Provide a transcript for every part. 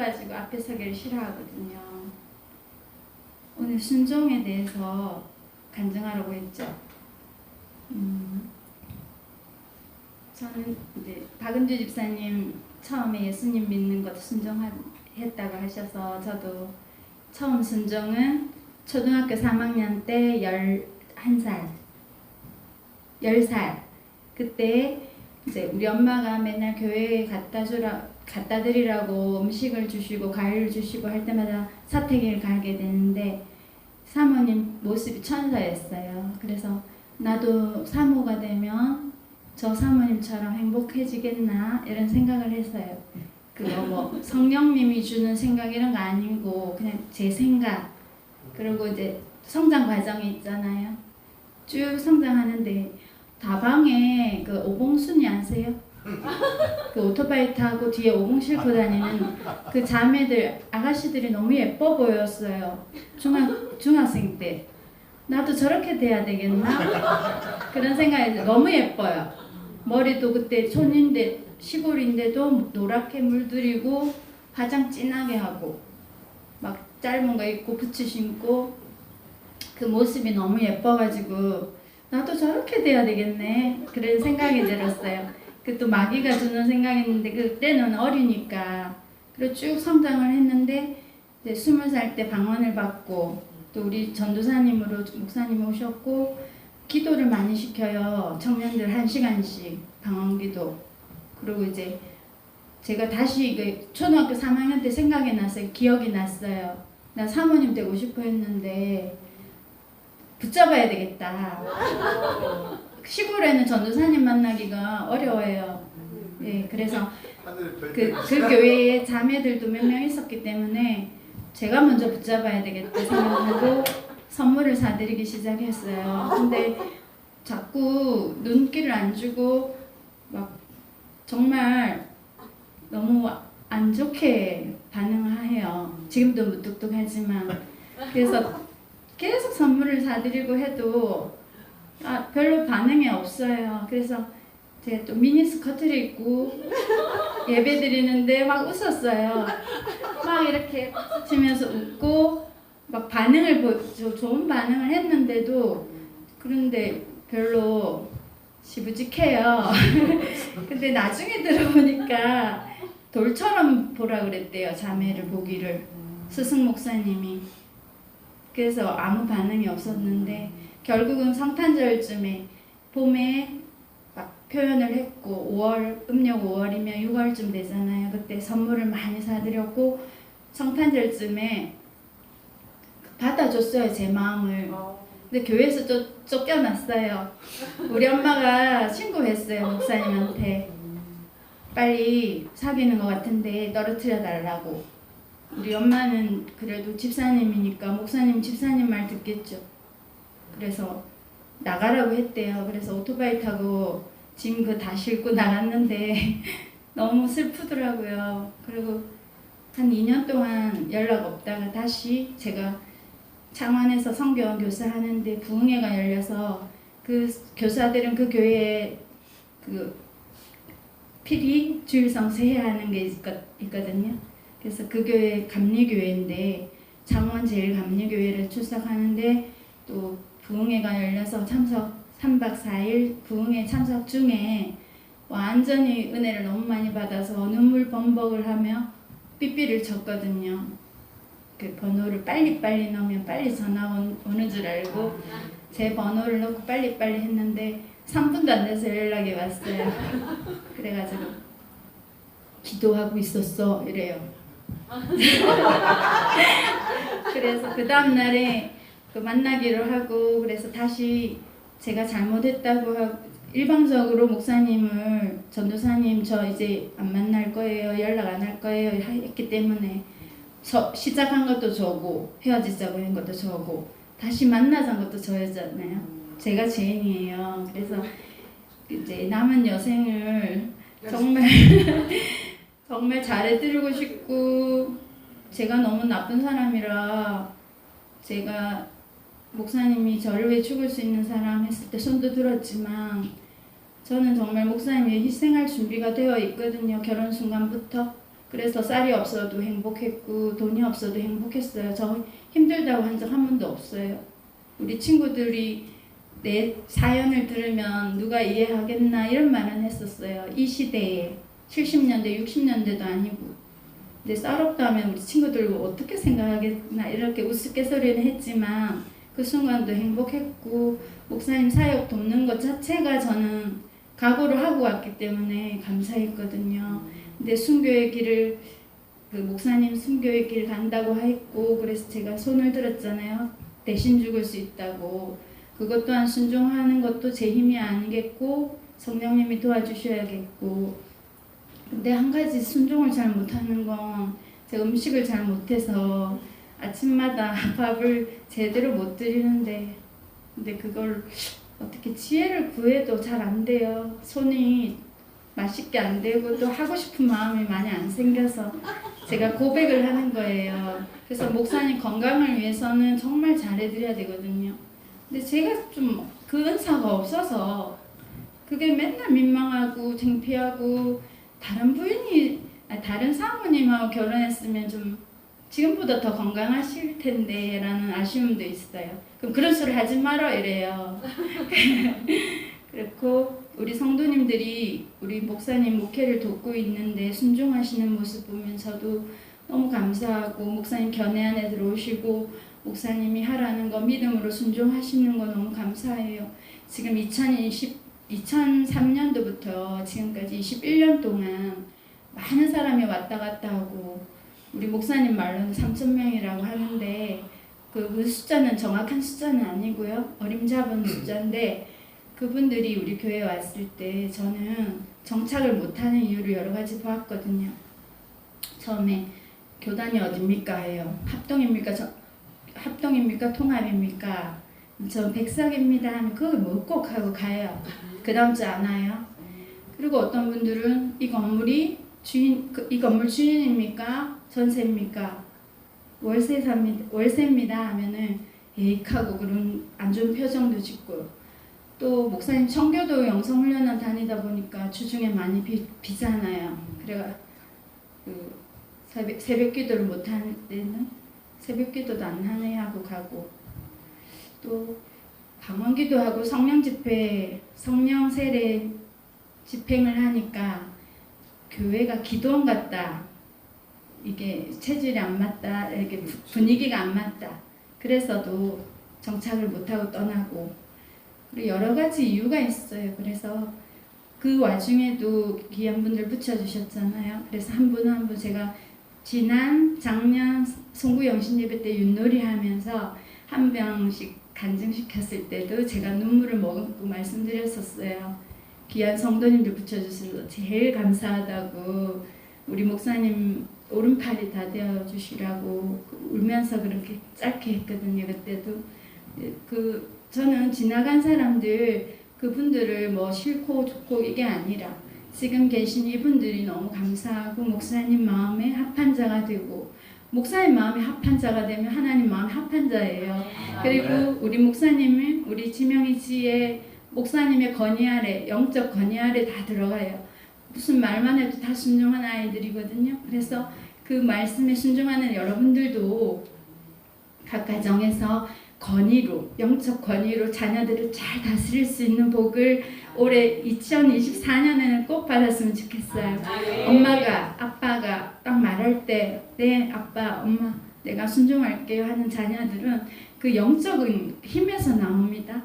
해가지고 앞에 서기를 싫어하거든요. 오늘 순종에 대해서 간증하라고 했죠. 음, 저는 이제 박은주 집사님 처음에 예수님 믿는 것 순종했다고 하셔서 저도 처음 순종은 초등학교 3학년 때 11살, 10살 그때 이제 우리 엄마가 맨날 교회에 갖다 주라 갖다 드리라고 음식을 주시고 과일을 주시고 할 때마다 사택을 가게 되는데 사모님 모습이 천사였어요. 그래서 나도 사모가 되면 저 사모님처럼 행복해지겠나 이런 생각을 했어요. 그거 뭐 성령님이 주는 생각 이런 거 아니고 그냥 제 생각 그리고 이제 성장 과정이 있잖아요. 쭉 성장하는데 다방에 그 오봉순이 아세요? 그 오토바이 타고 뒤에 오봉 싣고 다니는 그 자매들 아가씨들이 너무 예뻐 보였어요. 중학 중학생 때 나도 저렇게 돼야 되겠나 그런 생각이. 너무 예뻐요. 머리도 그때 촌인데 시골인데도 노랗게 물들이고 화장 진하게 하고 막 짧은 거 입고 부츠 신고 그 모습이 너무 예뻐가지고 나도 저렇게 돼야 되겠네 그런 생각이 들었어요. 그또 마귀가 주는 생각이었는데 그때는 어리니까. 그리고 쭉 성장을 했는데 이제 스물 살때 방언을 받고 또 우리 전도사님으로 목사님 오셨고 기도를 많이 시켜요. 청년들 한 시간씩 방언기도. 그리고 이제 제가 다시 그 초등학교 3학년 때 생각이 났어요. 기억이 났어요. 나 사모님 되고 싶어 했는데 붙잡아야 되겠다 시골에는 전도사님 만나기가 어려워요. 예, 그래서 그, 그 교회에 자매들도 몇 명 있었기 때문에 제가 먼저 붙잡아야 되겠다 생각하고 선물을 사드리기 시작했어요. 근데 자꾸 눈길을 안 주고 막 정말 너무 안 좋게 반응을 해요. 지금도 무뚝뚝하지만 그래서 계속 선물을 사드리고 해도 아, 별로 반응이 없어요. 그래서 제가 또 미니스커트를 입고 예배 드리는데 막 웃었어요. 막 이렇게 치면서 웃고 막 반응을 보, 저- 좋은 반응을 했는데도 그런데 별로 시부직해요. 근데 나중에 들어보니까 돌처럼 보라 그랬대요. 자매를 보기를 스승 목사님이. 그래서 아무 반응이 없었는데 결국은 성탄절쯤에 봄에 막 표현을 했고 5월 음력 5월이면 6월쯤 되잖아요. 그때 선물을 많이 사드렸고 성탄절쯤에 받아줬어요 제 마음을. 근데 교회에서 쫓, 쫓겨났어요. 우리 엄마가 신고했어요 목사님한테 빨리 사귀는 것 같은데 떨어뜨려 달라고. 우리 엄마는 그래도 집사님이니까 목사님 집사님 말 듣겠죠. 그래서 나가라고 했대요. 그래서 오토바이 타고 짐 그 다 싣고 나갔는데 너무 슬프더라고요. 그리고 한 2년 동안 연락 없다가 다시 제가 창원에서 성교원 교사 하는데 부흥회가 열려서 그 교사들은 그 교회에 그 필히 주일성 세해하는 게 있거, 있거든요. 그래서 그 교회 감리교회인데 창원 제일 감리교회를 출석하는데 또 부흥회가 열려서 참석 3박 4일 부흥회 참석 중에 완전히 은혜를 너무 많이 받아서 눈물 범벅을 하며 삐삐를 쳤거든요. 그 번호를 빨리빨리 넣으면 빨리 전화 온- 오는 줄 알고 제 번호를 넣고 빨리빨리 했는데 3분도 안 돼서 연락이 왔어요. 그래가지고 기도하고 있었어 이래요. 그래서 그 다음 날에 그 만나기로 하고 그래서 다시 제가 잘못했다고 하고 일방적으로 목사님을 전도사님 저 이제 안 만날 거예요 연락 안 할 거예요 했기 때문에 저 시작한 것도 저고 헤어지자고 한 것도 저고 다시 만나자는 것도 저였잖아요. 제가 죄인이에요. 그래서 이제 남은 여생을 정말 정말 잘해드리고 싶고 제가 너무 나쁜 사람이라 제가 목사님이 저를 왜 죽을 수 있는 사람 했을 때 손도 들었지만 저는 정말 목사님 위해 희생할 준비가 되어 있거든요. 결혼 순간부터 그래서 쌀이 없어도 행복했고 돈이 없어도 행복했어요. 저 힘들다고 한 적한 번도 없어요. 우리 친구들이 내 사연을 들으면 누가 이해하겠나 이런 말은 했었어요. 이 시대에 70년대, 60년대도 아니고. 근데 쌀없다 하면 우리 친구들 어떻게 생각하겠나 이렇게 우스갯소리는 했지만 그 순간도 행복했고 목사님 사역 돕는 것 자체가 저는 각오를 하고 왔기 때문에 감사했거든요. 근데 순교의 길을 그 목사님 순교의 길 간다고 했고 그래서 제가 손을 들었잖아요. 대신 죽을 수 있다고 그것 또한 순종하는 것도 제 힘이 아니겠고 성령님이 도와주셔야겠고 근데 한 가지 순종을 잘 못하는 건 제가 음식을 잘 못해서 아침마다 밥을 제대로 못 드리는데 근데 그걸 어떻게 지혜를 구해도 잘 안 돼요. 손이 맛있게 안 되고 또 하고 싶은 마음이 많이 안 생겨서 제가 고백을 하는 거예요. 그래서 목사님 건강을 위해서는 정말 잘해드려야 되거든요. 근데 제가 좀 그 은사가 없어서 그게 맨날 민망하고 창피하고 다른 부인이 다른 사모님하고 결혼했으면 좀 지금보다 더 건강하실 텐데 라는 아쉬움도 있어요. 그럼 그런 소리 하지 말어 이래요. 그렇고 우리 성도님들이 우리 목사님 목회를 돕고 있는데 순종하시는 모습 보면서도 너무 감사하고 목사님 견해 안에 들어오시고 목사님이 하라는 거 믿음으로 순종하시는 거 너무 감사해요. 지금 2020 2003년도부터 지금까지 21년 동안 많은 사람이 왔다 갔다 하고 우리 목사님 말로는 3천 명이라고 하는데 그, 그 숫자는 정확한 숫자는 아니고요 어림잡은 숫자인데 그분들이 우리 교회 왔을 때 저는 정착을 못하는 이유를 여러 가지 보았거든요. 처음에 교단이 어딥니까 해요. 합동입니까? 저, 합동입니까? 통합입니까? 저 백석입니다 하면 그거 뭐꼭 하고 가요. 그 다음 주 안 와요. 그리고 어떤 분들은 이 건물이 주인 그, 이 건물 주인입니까? 전세입니까? 월세 삽니다. 월세입니다 하면은 에익하고 그런 안 좋은 표정도 짓고 또 목사님 청교도 영성 훈련을 다니다 보니까 주중에 많이 비, 비잖아요. 그래가 그 새벽, 새벽 기도를 못 하는 때는 새벽 기도도 안 하네 하고 가고 또 방언 기도하고 성령 집회 성령 세례 집행을 하니까 교회가 기도원 같다. 이게 체질이 안 맞다. 이렇게 부- 분위기가 안 맞다. 그래서도 정착을 못하고 떠나고 그리고 여러 가지 이유가 있어요. 그래서 그 와중에도 귀한 분들 붙여주셨잖아요. 그래서 한 분 한 분 제가 지난 작년 송구 영신 예배 때 윷놀이 하면서 한 병씩 간증시켰을 때도 제가 눈물을 머금고 말씀드렸었어요. 귀한 성도님들 붙여주셔서 제일 감사하다고 우리 목사님 오른팔이 다 되어 주시라고 울면서 그렇게 짧게 했거든요. 그때도 그 저는 지나간 사람들 그분들을 뭐 싫고 좋고 이게 아니라 지금 계신 이분들이 너무 감사하고 목사님 마음에 합한 자가 되고 목사님 마음에 합한 자가 되면 하나님 마음에 합한 자예요. 그리고 우리 목사님은 우리 지명이지의 목사님의 건의 아래 영적 건의 아래 다 들어가요. 무슨 말만 해도 다 순종한 아이들이거든요. 그래서 그 말씀에 순종하는 여러분들도 각 가정에서 건의로 영적 건의로 자녀들을 잘 다스릴 수 있는 복을 올해 2024년에는 꼭 받았으면 좋겠어요. 엄마가 아빠가 딱 말할 때 네 아빠 엄마 내가 순종할게요 하는 자녀들은 그 영적인 힘에서 나옵니다.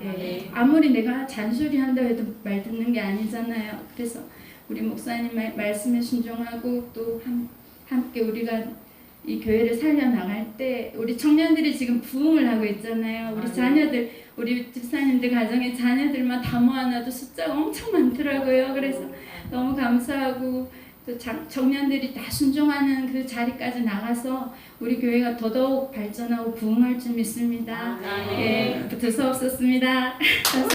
예, 아무리 내가 잔소리 한다 해도 말 듣는 게 아니잖아요. 그래서 우리 목사님 말, 말씀에 순종하고 또 한, 함께 우리가 이 교회를 살려 나갈 때 우리 청년들이 지금 부흥을 하고 있잖아요. 우리 자녀들, 우리 집사님들 가정의 자녀들만 다 모아놔도 숫자가 엄청 많더라고요. 그래서 너무 감사하고 또 자- 청년들이 다 순종하는 그 자리까지 나가서 우리 교회가 더더욱 발전하고 부흥할 줄 믿습니다. 예, 두서없었습니다.